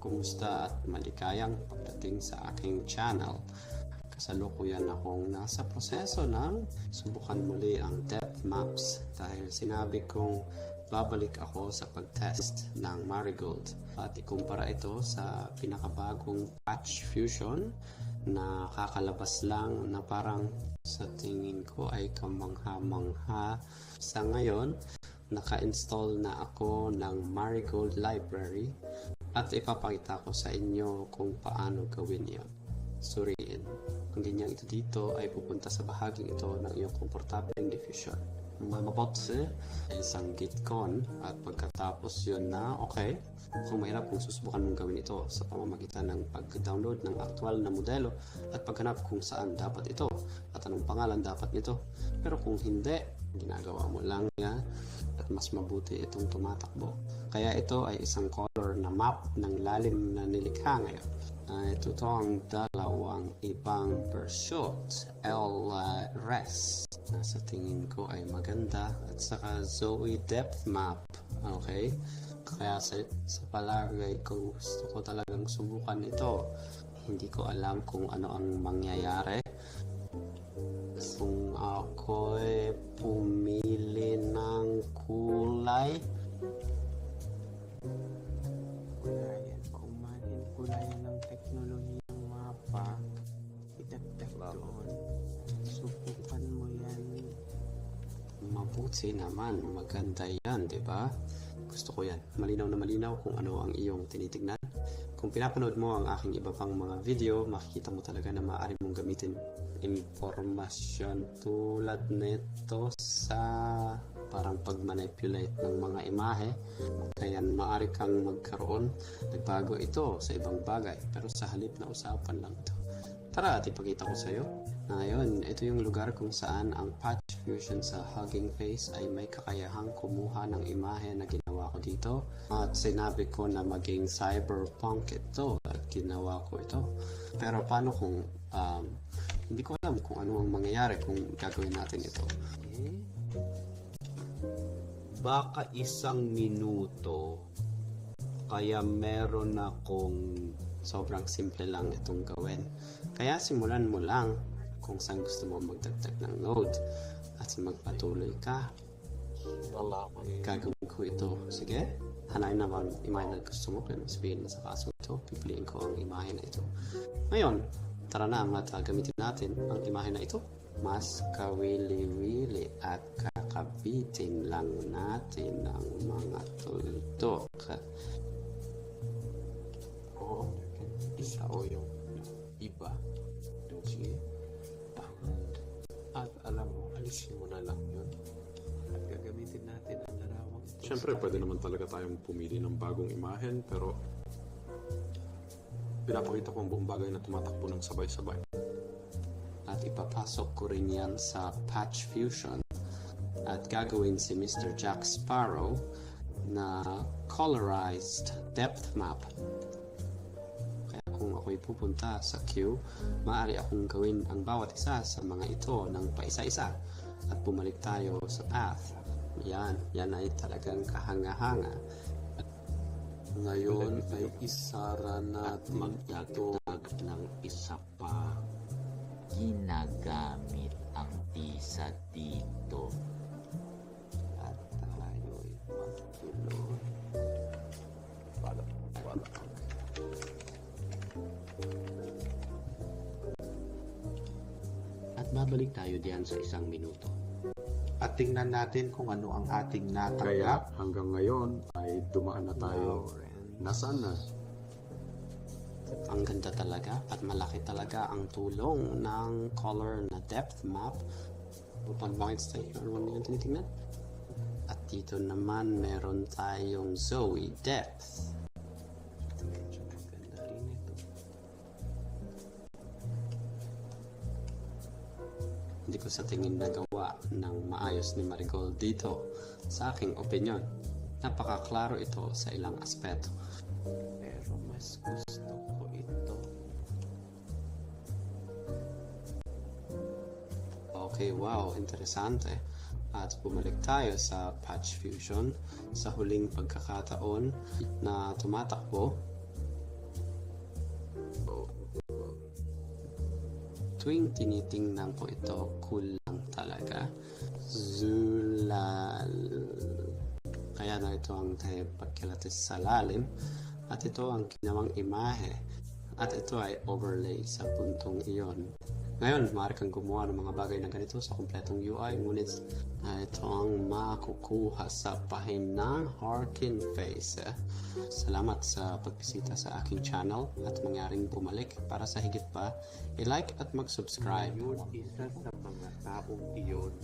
Kumusta at malikayang pagdating sa aking channel. Kasalukuyan akong nasa proseso ng subukan muli ang depth maps dahil sinabi kong babalik ako sa pag-test ng Marigold. At ikumpara ito sa pinakabagong patch fusion na kakalabas lang na parang sa tingin ko ay kamangha-mangha. Sa ngayon naka-install na ako ng Marigold Library at ipapakita ko sa inyo kung paano gawin yon. Suriin. Ang ganyan ito dito ay pupunta sa bahaging ito ng iyong komportableng diffusion. Mamabotse ay isang gitcon at pagkatapos yun na okay, kung mahirap kung susubukan mong gawin ito sa pamamagitan ng pag-download ng aktual na modelo at paghanap kung saan dapat ito at anong pangalan dapat nito. Pero kung hindi, ginagawa mo lang yan at mas mabuti itong tumatakbo. Kaya ito ay isang color na map ng lalim na nilikha ngayon. Uh, ito to ang dalawang ibang pursuit. LRES na sa tingin ko ay maganda at saka Zoe Depth Map. Okay? Kaya sa, sa palagay ko gusto ko talagang subukan ito. Hindi ko alam kung ano ang mangyayari. Kung ako pumili ng kulay, Kulayan, kumanin, kulayan ng teknolohiyang mapa, idagdag doon. Subukan mo yan. Mabuti naman, maganda yan, di ba? Gusto ko yan. Malinaw na malinaw kung ano ang iyong tinitignan. Kung pinapanood mo ang aking iba pang mga video, makikita mo talaga na maaari mong gamitin informasyon tulad nito sa parang pag-manipulate ng mga imahe. Kaya maaari kang magkaroon. Nagbago ito sa ibang bagay. Pero sa halip na usapan lang ito. Tara at ipakita ko sa iyo. Ngayon, ito yung lugar kung saan ang Patch Fusion sa Hugging Face ay may kakayahang kumuha ng imahe na ginawa ko dito. At sinabi ko na maging cyberpunk ito at ginawa ko ito. Pero paano kung um, hindi ko alam kung ano ang mangyayari kung gagawin natin ito. Eh? Baka isang minuto, Kaya meron akong sobrang simple lang itong gawin. Kaya simulan mo lang kung saan gusto mo magdagdag ng node at magpatuloy ka. Gagawin ko ito. Sige, hanayin naman imahe na gusto mo. Kaya sabihin mo sa kaso ito, pipiliin ko ang imahe na ito. Ngayon, tara na at uh, gamitin natin ang imahe na ito. Mas kawili-wili at kakabitin lang natin ang mga tuldok. Siyempre, pwede naman talaga tayong pumili ng bagong imahen, pero pinapakita ko ang buong bagay na tumatakbo ng sabay-sabay. at ipapasok ko rin yan sa Patch Fusion at gagawin si Mr. Jack Sparrow na colorized depth map. Kaya kung ako'y pupunta sa queue, maaari akong gawin ang bawat isa sa mga ito ng paisa-isa at bumalik tayo sa path. Yan, yan ay talagang kahanga-hanga. Ngayon ay isara natin ito ng isa pa ginagamit ang tisa dito at tayo'y magtuloy. Wala, wala. At babalik tayo diyan sa isang minuto. At tingnan natin kung ano ang ating Kaya natanggap. hanggang ngayon ay dumaan na tayo. Nasaan na? Ang ganda talaga at malaki talaga ang tulong ng color na depth map upang bakit sa ano yung tinitingnan. At dito naman meron tayong Zoe depth. Hindi ko sa tingin nagawa ng maayos ni Marigold dito sa aking opinion. Napakaklaro ito sa ilang aspeto. Pero mas gusto ko ito. Okay, wow, interesante. At bumalik tayo sa Patch Fusion sa huling pagkakataon na tumatakbo. Tuwing tinitingnan ko ito, cool lang talaga. Zulal. Kaya na ito ang tayo pagkilatis sa lalim. At ito ang ginawang imahe. At ito ay overlay sa puntong iyon. Ngayon, maaari kang gumawa ng mga bagay na ganito sa kompletong UI, ngunit ah, ito ang makukuha sa pahinang Harkin Face. Salamat sa pagbisita sa aking channel at mangyaring bumalik para sa higit pa, i-like at mag-subscribe. Yun, isa sa mga taong iyon